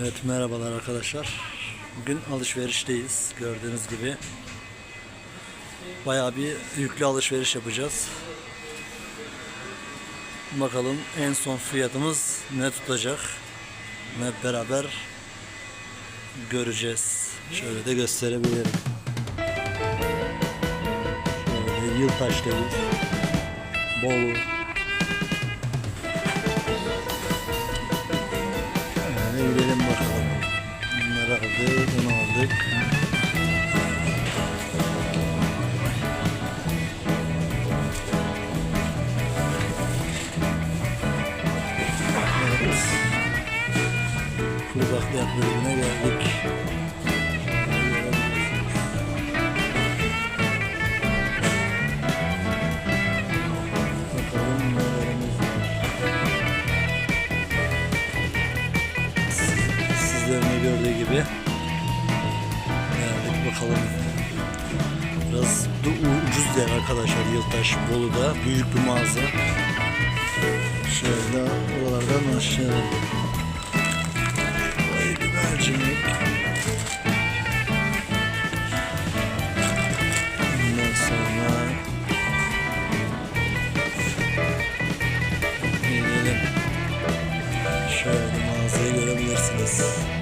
Evet merhabalar arkadaşlar. Bugün alışverişteyiz gördüğünüz gibi. Bayağı bir yüklü alışveriş yapacağız. Bakalım en son fiyatımız ne tutacak. Hep beraber göreceğiz. Şöyle de gösterebilirim. Şöyle Yıltaş'tayız. Bolu. Şöyle gidelim bakalım. Bunları aldık, bunu aldık. Evet. Kuru bakliyat bölümüne geldik. Gördüğü gibi geldik bakalım. Biraz ucuz yer arkadaşlar Yıltaş Bolu'da büyük bir mağaza. Şöyle oralardan aşağı. Şurayı bir mercimek. Ondan sonra Gelelim. Şöyle mağazayı görebilirsiniz.